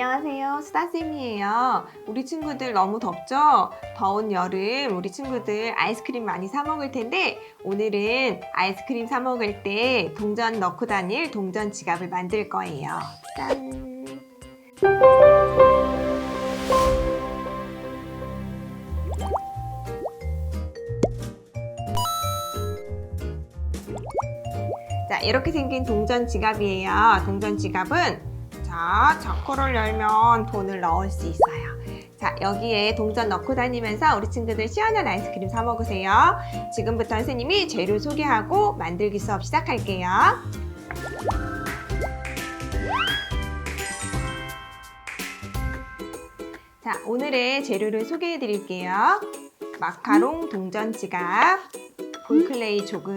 안녕하세요. 수다쌤이에요. 우리 친구들 너무 덥죠? 더운 여름 우리 친구들 아이스크림 많이 사 먹을 텐데 오늘은 아이스크림 사 먹을 때 동전 넣고 다닐 동전 지갑을 만들 거예요. 짠! 자, 이렇게 생긴 동전 지갑이에요. 동전 지갑은 자, 자크를 열면 돈을 넣을 수 있어요. 자, 여기에 동전 넣고 다니면서 우리 친구들 시원한 아이스크림 사 먹으세요. 지금부터 선생님이 재료 소개하고 만들기 수업 시작할게요. 자, 오늘의 재료를 소개해 드릴게요. 마카롱 동전 지갑, 볼클레이 조금,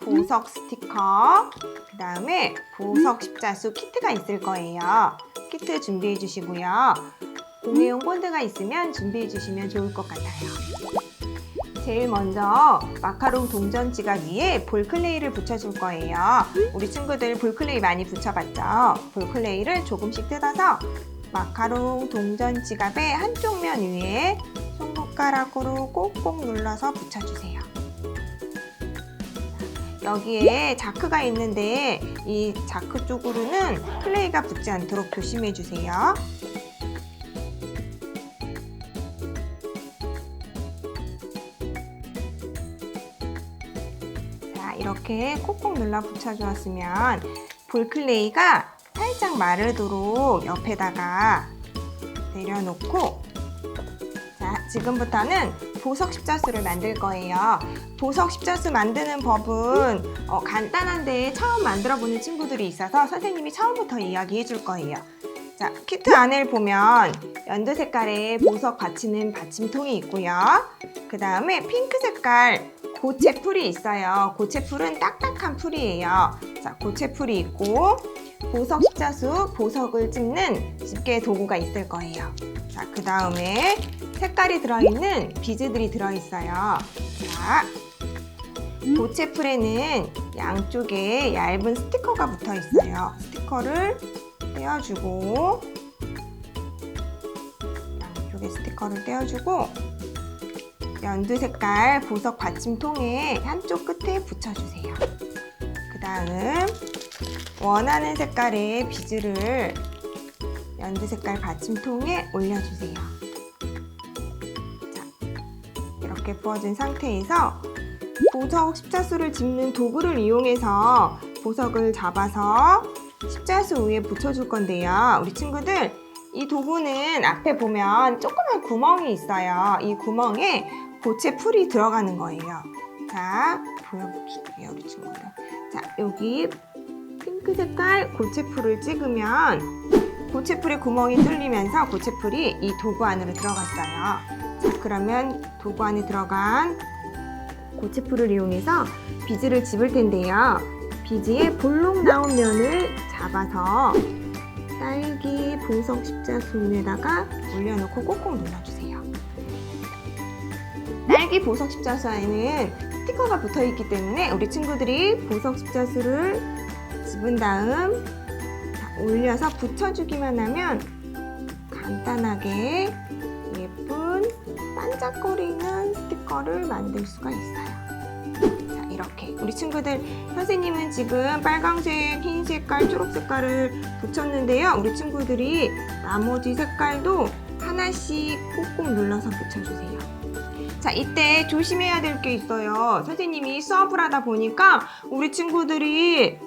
보석 스티커, 그 다음에 보석 십자수 키트가 있을 거예요. 키트 준비해 주시고요. 공예용 본드가 있으면 준비해 주시면 좋을 것 같아요. 제일 먼저 마카롱 동전 지갑 위에 볼클레이를 붙여줄 거예요. 우리 친구들 볼클레이 많이 붙여봤죠? 볼클레이를 조금씩 뜯어서 마카롱 동전 지갑의 한쪽 면 위에 손가락으로 꼭꼭 눌러서 붙여주세요. 여기에 자크가 있는데 이 자크 쪽으로는 클레이가 붙지 않도록 조심해 주세요. 자, 이렇게 콕콕 눌러 붙여 주었으면 볼클레이가 살짝 마르도록 옆에다가 내려놓고 자, 지금부터는 보석 십자수를 만들 거예요. 보석 십자수 만드는 법은 어, 간단한데 처음 만들어 보는 친구들이 있어서 선생님이 처음부터 이야기해 줄 거예요. 자, 키트 안을 보면 연두 색깔의 보석 받치는 받침통이 있고요. 그 다음에 핑크 색깔 고체 풀이 있어요. 고체 풀은 딱딱한 풀이에요. 자, 고체 풀이 있고 보석 십자수, 보석을 찍는 집게 도구가 있을 거예요. 자, 그 다음에 색깔이 들어있는 비즈들이 들어있어요. 자, 고체 풀에는 양쪽에 얇은 스티커가 붙어 있어요. 스티커를 떼어주고, 양쪽에 스티커를 떼어주고, 연두 색깔 보석 받침통에 한쪽 끝에 붙여주세요. 그 다음, 원하는 색깔의 비즈를 연두 색깔 받침통에 올려주세요. 이렇게 부어진 상태에서 보석 십자수를 집는 도구를 이용해서 보석을 잡아서 십자수 위에 붙여줄 건데요. 우리 친구들, 이 도구는 앞에 보면 조그만 구멍이 있어요. 이 구멍에 고체 풀이 들어가는 거예요. 자, 보여볼게요, 우리 친구들. 자, 여기 핑크 색깔 고체 풀을 찍으면 고체 풀의 구멍이 뚫리면서 고체 풀이 이 도구 안으로 들어갔어요. 자, 그러면 도구 안에 들어간 고체풀을 이용해서 비즈를 집을 텐데요. 비즈에 볼록 나온 면을 잡아서 딸기 보석 십자수에다가 올려놓고 꼭꼭 눌러주세요. 딸기 보석 십자수에는 스티커가 붙어 있기 때문에 우리 친구들이 보석 십자수를 집은 다음 자, 올려서 붙여주기만 하면 간단하게 반짝거리는 스티커를 만들 수가 있어요. 자, 이렇게 우리 친구들 선생님은 지금 빨강색, 흰 색깔, 초록 색깔을 붙였는데요. 우리 친구들이 나머지 색깔도 하나씩 꾹꾹 눌러서 붙여주세요. 자, 이때 조심해야 될 게 있어요. 선생님이 수업을 하다 보니까 우리 친구들이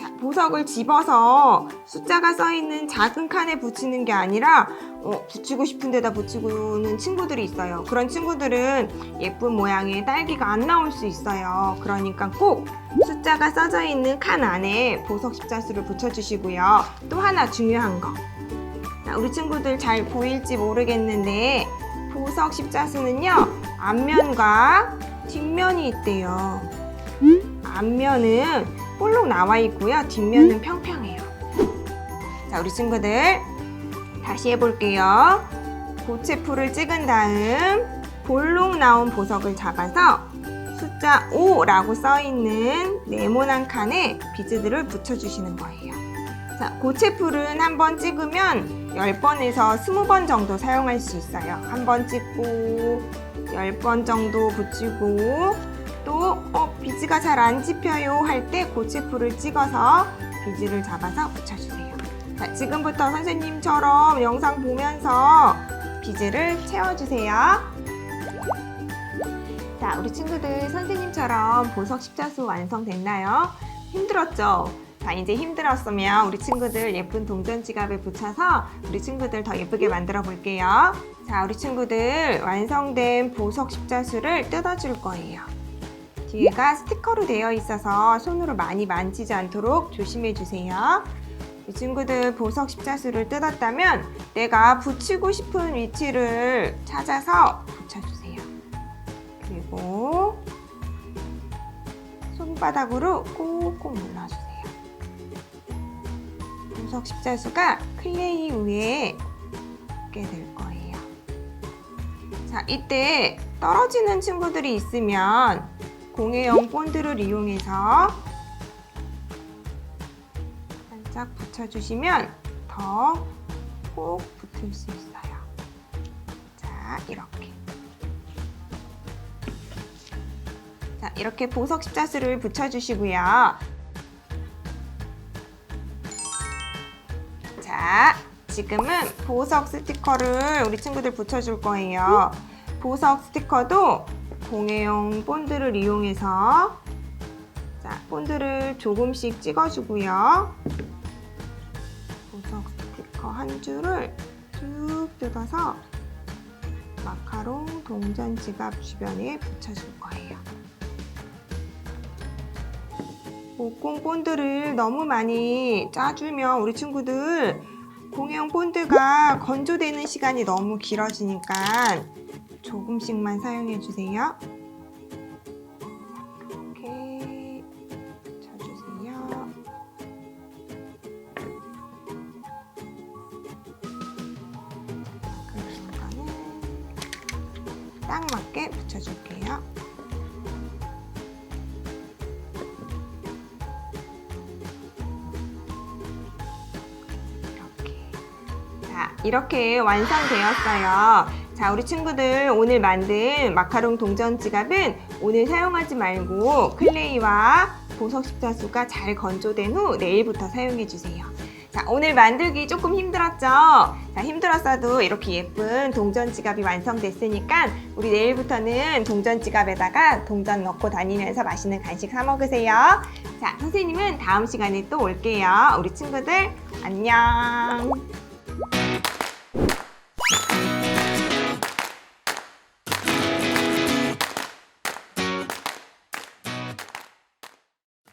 자, 보석을 집어서 숫자가 써 있는 작은 칸에 붙이는 게 아니라 어, 붙이고 싶은 데다 붙이고는 친구들이 있어요. 그런 친구들은 예쁜 모양의 딸기가 안 나올 수 있어요. 그러니까 꼭 숫자가 써져 있는 칸 안에 보석 십자수를 붙여주시고요. 또 하나 중요한 거. 자, 우리 친구들 잘 보일지 모르겠는데 보석 십자수는요 앞면과 뒷면이 있대요. 앞면은 볼록 나와 있고요. 뒷면은 평평해요. 자, 우리 친구들 다시 해볼게요. 고체풀을 찍은 다음 볼록 나온 보석을 잡아서 숫자 5라고 써 있는 네모난 칸에 비즈들을 붙여주시는 거예요. 자, 고체풀은 한 번 찍으면 10번에서 20번 정도 사용할 수 있어요. 한 번 찍고 10번 정도 붙이고 또 어, 비즈가 잘 안 집혀요 할 때 고체풀을 찍어서 비즈를 잡아서 붙여주세요. 자, 지금부터 선생님처럼 영상 보면서 비즈를 채워주세요. 자, 우리 친구들 선생님처럼 보석 십자수 완성됐나요? 힘들었죠? 자, 이제 힘들었으면 우리 친구들 예쁜 동전 지갑에 붙여서 우리 친구들 더 예쁘게 만들어 볼게요. 자, 우리 친구들 완성된 보석 십자수를 뜯어줄 거예요. 뒤에가 스티커로 되어 있어서 손으로 많이 만지지 않도록 조심해 주세요. 이 친구들 보석 십자수를 뜯었다면 내가 붙이고 싶은 위치를 찾아서 붙여주세요. 그리고 손바닥으로 꾹꾹 눌러주세요. 보석 십자수가 클레이 위에 붙게 될 거예요. 자, 이때 떨어지는 친구들이 있으면 공예용 본드를 이용해서 살짝 붙여주시면 더 꼭 붙을 수 있어요. 자, 이렇게. 자, 이렇게 보석 십자수를 붙여주시고요. 자, 지금은 보석 스티커를 우리 친구들 붙여줄 거예요. 보석 스티커도 공예용 본드를 이용해서 자, 본드를 조금씩 찍어주고요. 스티커 한 줄을 쭉 뜯어서 마카롱 동전 지갑 주변에 붙여줄 거예요. 목공 본드를 너무 많이 짜주면 우리 친구들 공예용 본드가 건조되는 시간이 너무 길어지니까 조금씩만 사용해 주세요. 딱 맞게 붙여줄게요. 이렇게. 자, 이렇게 완성되었어요. 자, 우리 친구들 오늘 만든 마카롱 동전 지갑은 오늘 사용하지 말고 클레이와 보석 십자수가 잘 건조된 후 내일부터 사용해 주세요. 자, 오늘 만들기 조금 힘들었죠? 자, 힘들었어도 이렇게 예쁜 동전 지갑이 완성됐으니까 우리 내일부터는 동전 지갑에다가 동전 넣고 다니면서 맛있는 간식 사 먹으세요. 자, 선생님은 다음 시간에 또 올게요. 우리 친구들 안녕.